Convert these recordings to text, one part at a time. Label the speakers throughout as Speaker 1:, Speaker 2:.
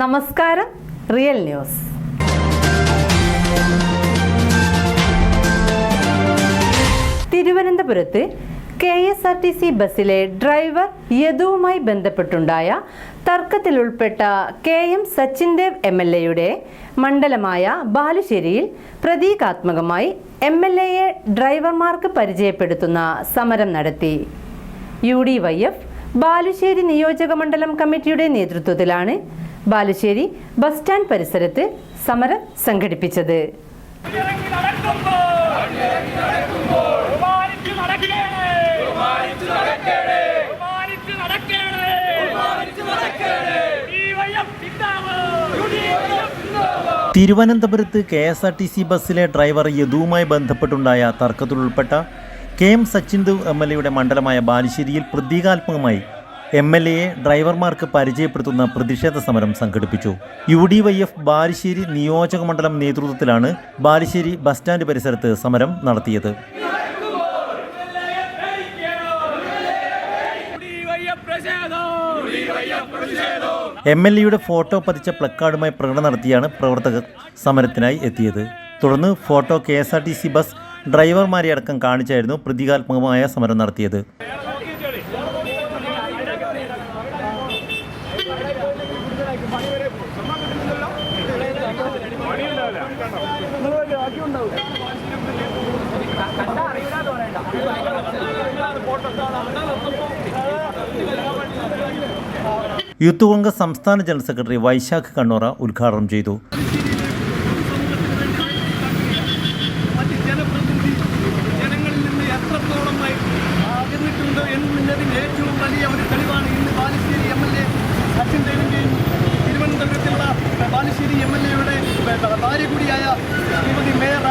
Speaker 1: നമസ്കാരം real news. തിരുവനന്തപുരത്ത് K S R T C ബസ്സിലെ ഡ്രൈവർ യദുവുമായി ബന്ധപ്പെട്ടുണ്ടായ തർക്കത്തിൽ ഉൾപ്പെട്ട K M Sachin Dev M L എയുടെ മണ്ഡലമായ ബാലുശ്ശേരിയിൽ പ്രതീകാത്മകമായി എം എൽ എയെ ഡ്രൈവർമാർക്ക് പരിചയപ്പെടുത്തുന്ന സമരം നടത്തി. U D Y F Balussery നിയോജക മണ്ഡലം കമ്മിറ്റിയുടെ നേതൃത്വത്തിലാണ് ബാലുശ്ശേരി ബസ് സ്റ്റാൻഡ് പരിസരത്ത് സമരം സംഘടിപ്പിച്ചത്.
Speaker 2: തിരുവനന്തപുരത്ത് K S R T C ബസ്സിലെ ഡ്രൈവർ യദുവുമായി ബന്ധപ്പെട്ടുണ്ടായ തർക്കത്തിലുൾപ്പെട്ട K M Sachin Dev M L എയുടെ മണ്ഡലമായ ബാലുശ്ശേരിയിൽ പ്രതീകാത്മകമായി എം എൽ എയെ ഡ്രൈവർമാർക്ക് പരിചയപ്പെടുത്തുന്ന പ്രതിഷേധ സമരം സംഘടിപ്പിച്ചു. U D Y F Balussery നിയോജക മണ്ഡലം നേതൃത്വത്തിലാണ് ബാലുശ്ശേരി ബസ് സ്റ്റാൻഡ് പരിസരത്ത് സമരം നടത്തിയത്. എം എൽ എയുടെ ഫോട്ടോ പതിച്ച പ്ലക്കാർഡുമായി പ്രകടനം നടത്തിയാണ് പ്രവർത്തകർ സമരത്തിനായി എത്തിയത്. തുടർന്ന് photo K S R T C bus ഡ്രൈവർമാരെ അടക്കം കാണിച്ചായിരുന്നു പ്രതീകാത്മകമായ സമരം നടത്തിയത്. യൂത്ത് കോൺഗ്രസ് സംസ്ഥാന ജനറൽ സെക്രട്ടറി വൈശാഖ് കണ്ണോറ ഉദ്ഘാടനം ചെയ്തു.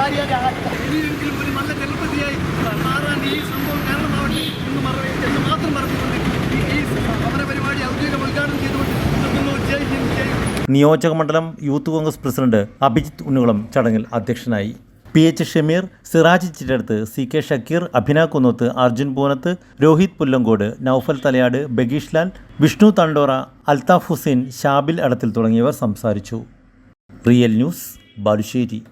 Speaker 3: ഇനിയെങ്കിലും ഒരു നല്ല ജനപ്രതിയായി മാറാൻ ഈ സംഭവം കാരണമാവട്ടെ എന്ന് മറ- എന്ന് മാത്രം പറഞ്ഞുകൊണ്ട് ഈ- ഈ സമരപരിപാടി ഔദ്യോഗിക ഉദ്ഘാടനം ചെയ്തുകൊണ്ട് നിർത്തുന്നു ജയ് ഹിന്ദ്
Speaker 2: നിയോജക മണ്ഡലം യൂത്ത് കോൺഗ്രസ് പ്രസിഡന്റ് അഭിജിത്ത് ഉണ്ണികുളം ചടങ്ങിൽ അധ്യക്ഷനായി. P H Shameer Siraj Chittaduth C K Shakkir Abhina Kunnoth Arjun Poonath Rohit Pullangode Naufal Thalayad Bagheesh Lal Vishnu Thandora Althaf Hussain Shabil Adathil തുടങ്ങിയവർ സംസാരിച്ചു. Real news Balussery.